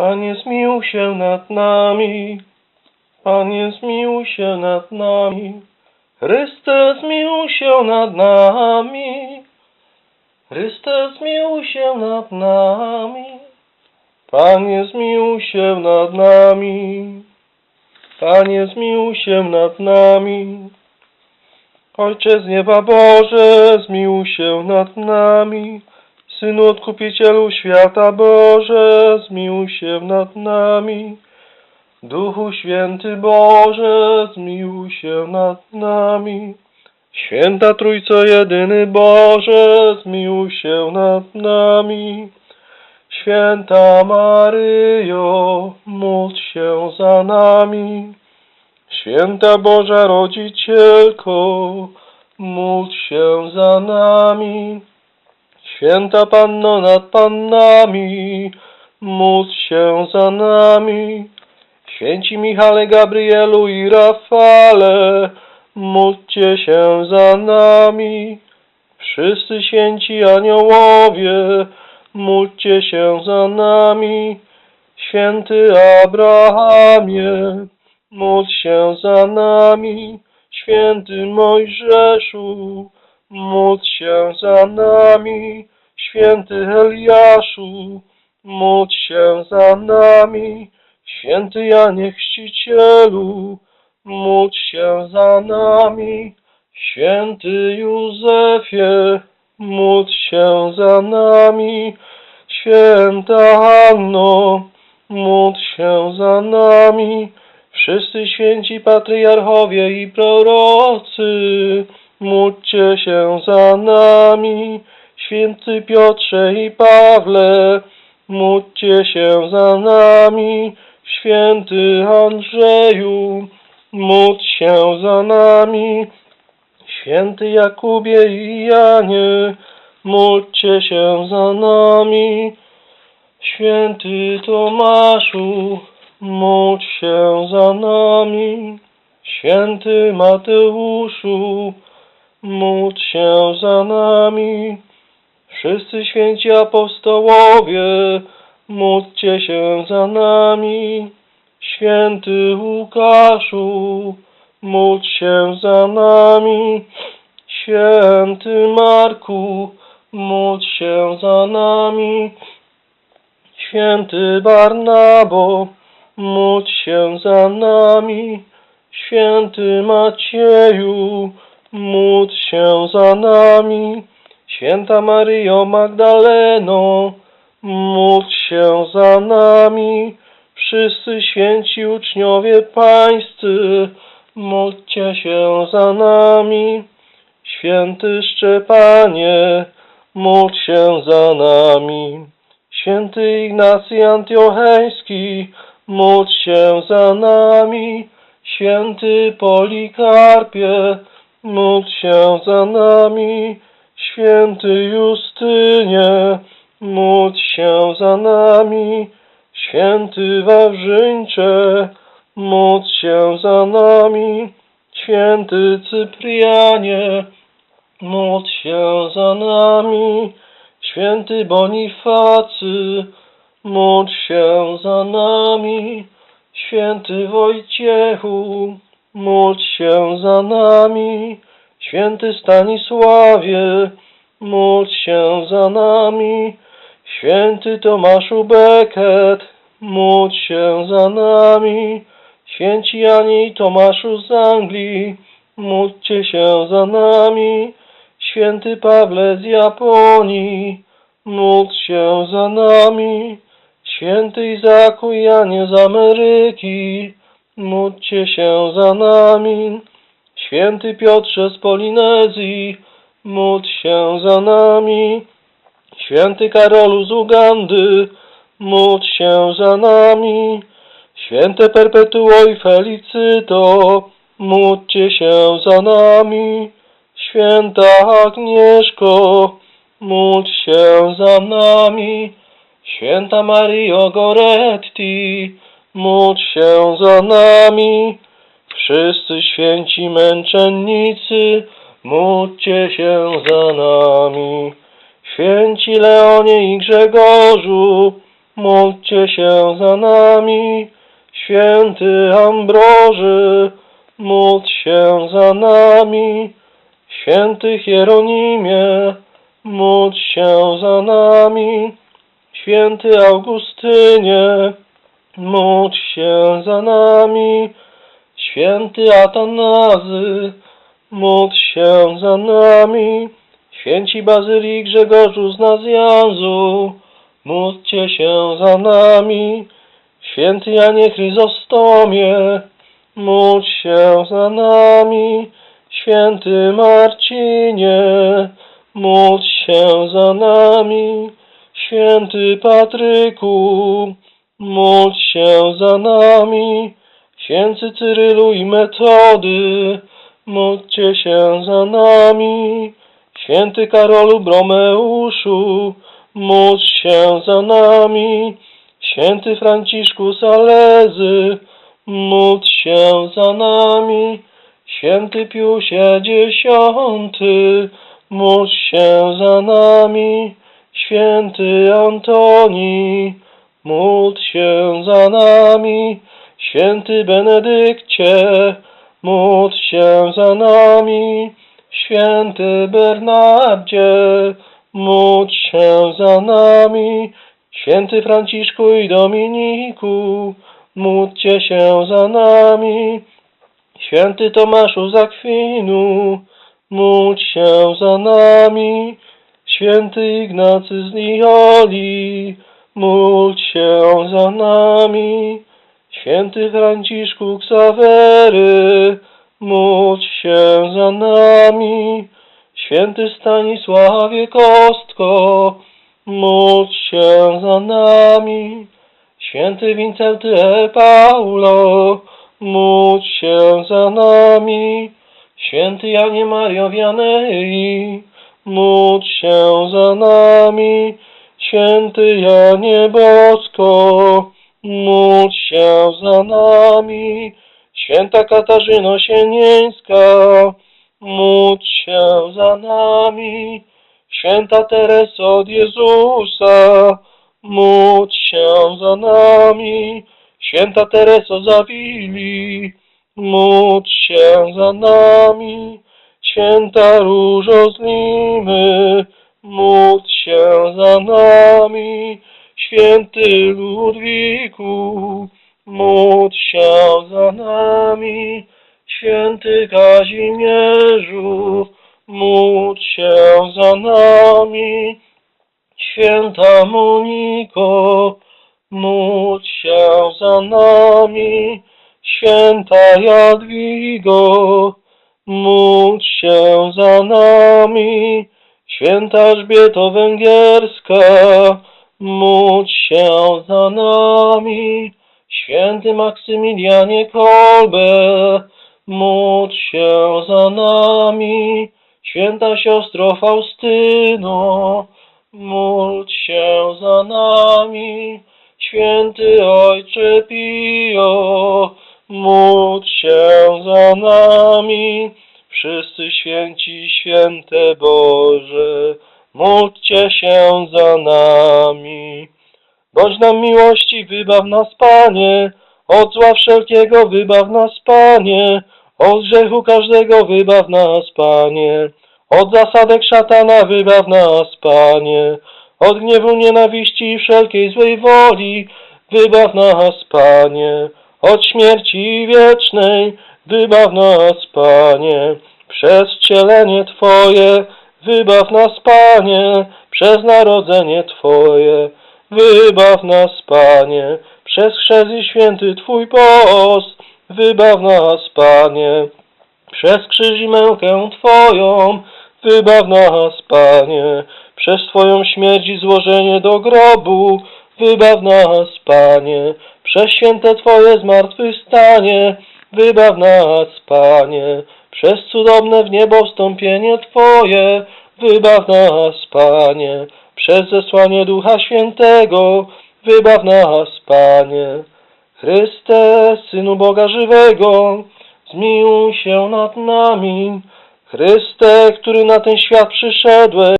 Panie, zmiłuj się nad nami. Panie, zmiłuj się nad nami. Chryste, zmiłuj się nad nami. Chryste, zmiłuj się nad nami. Panie, zmiłuj się nad nami. Panie, zmiłuj się nad nami. Ojcze z nieba Boże, zmiłuj się nad nami. Synu Odkupicielu świata Boże, zmiłuj się nad nami. Duchu Święty Boże, zmiłuj się nad nami. Święta Trójco Jedyny Boże, zmiłuj się nad nami. Święta Maryjo, módl się za nami. Święta Boża Rodzicielko, módl się za nami. Święta Panno nad Pannami, módl się za nami. Święci Michale, Gabrielu i Rafale, módlcie się za nami. Wszyscy święci aniołowie, módlcie się za nami. Święty Abrahamie, módl się za nami. Święty Mojżeszu, módl się za nami. Święty Eliaszu, módl się za nami. Święty Janie Chrzcicielu, módl się za nami. Święty Józefie, módl się za nami. Święta Anno, módl się za nami. Wszyscy święci patriarchowie i prorocy, módlcie się za nami. Święty Piotrze i Pawle, módlcie się za nami. Święty Andrzeju, módl się za nami. Święty Jakubie i Janie, módlcie się za nami. Święty Tomaszu, módl się za nami. Święty Mateuszu, módl się za nami. Wszyscy święci apostołowie, módlcie się za nami. Święty Łukaszu, módl się za nami. Święty Marku, módl się za nami. Święty Barnabo, módl się za nami. Święty Macieju, módl się za nami. Święta Maryjo Magdaleno, módl się za nami. Wszyscy święci uczniowie pańscy, módlcie się za nami. Święty Szczepanie, módl się za nami. Święty Ignacy Antiocheński, módl się za nami. Święty Polikarpie, módl się za nami. Święty Justynie, módl się za nami. Święty Wawrzyńcze, módl się za nami. Święty Cyprianie, módl się za nami. Święty Bonifacy, módl się za nami. Święty Wojciechu, módl się za nami. Święty Stanisławie, módl się za nami. Święty Tomaszu Becket, módl się za nami. Święci Janie i Tomaszu z Anglii, módlcie się za nami. Święty Pawle z Japonii, módl się za nami. Święty Izaku Janie z Ameryki, módlcie się za nami. Święty Piotrze z Polinezji, módl się za nami. Święty Karolu z Ugandy, módl się za nami. Święte Perpetuo i Felicyto, módlcie się za nami. Święta Agnieszko, módl się za nami. Święta Mario Goretti, módl się za nami. Wszyscy święci męczennicy, módlcie się za nami. Święci Leonie i Grzegorzu, módlcie się za nami. Święty Ambroży, módl się za nami. Święty Hieronimie, módl się za nami. Święty Augustynie, módl się za nami. Święty Atanazy, módl się za nami. Święci Bazylii Grzegorzu z Nazjanzu, módlcie się za nami. Święty Janie Chryzostomie, módl się za nami. Święty Marcinie, módl się za nami. Święty Patryku, módl się za nami. Święty Cyrylu i Metody, módlcie się za nami. Święty Karolu Bromeuszu, módl się za nami. Święty Franciszku Salezy, módl się za nami. Święty Piusie Dziesiąty, módl się za nami. Święty Antoni, módl się za nami. Święty Benedykcie, módl się za nami. Święty Bernardzie, módl się za nami. Święty Franciszku i Dominiku, módlcie się za nami. Święty Tomaszu z Akwinu, módl się za nami. Święty Ignacy z Nioli, módl się za nami. Święty Franciszku Ksawery, módl się za nami. Święty Stanisławie Kostko, módl się za nami. Święty Wincenty Paulo, módl się za nami. Święty Janie Mario Wianei, módl się za nami. Święty Janie Bosko, módl się za nami. Święta Katarzyno Sienieńska, módl się za nami. Święta Tereso od Jezusa, módl się za nami. Święta Tereso Zawili, módl się za nami. Święta Różo z Limy, módl się za nami. Święty Ludwiku, módl się za nami. Święty Kazimierzu, módl się za nami. Święta Moniko, módl się za nami. Święta Jadwigo, módl się za nami. Święta Elżbieto Węgierska, módl się za nami. Święty Maksymilianie Kolbe, módl się za nami. Święta siostro Faustyno, módl się za nami. Święty Ojcze Pio, módl się za nami. Wszyscy święci, święte Boże, módlcie się za nami. Bądź nam miłości, wybaw nas, Panie, od zła wszelkiego wybaw nas, Panie, od grzechu każdego wybaw nas, Panie, od zasadek szatana wybaw nas, Panie, od gniewu, nienawiści i wszelkiej złej woli wybaw nas, Panie, od śmierci wiecznej wybaw nas, Panie, przez wcielenie Twoje. Wybaw nas, Panie, przez narodzenie Twoje. Wybaw nas, Panie, przez chrzest i święty Twój post. Wybaw nas, Panie, przez krzyż i mękę Twoją. Wybaw nas, Panie, przez Twoją śmierć i złożenie do grobu. Wybaw nas, Panie, przez święte Twoje zmartwychwstanie wybaw nas, Panie, przez cudowne w niebo wstąpienie Twoje wybaw nas, Panie, przez zesłanie Ducha Świętego wybaw nas, Panie. Chryste, Synu Boga żywego, zmiłuj się nad nami. Chryste, który na ten świat przyszedłeś,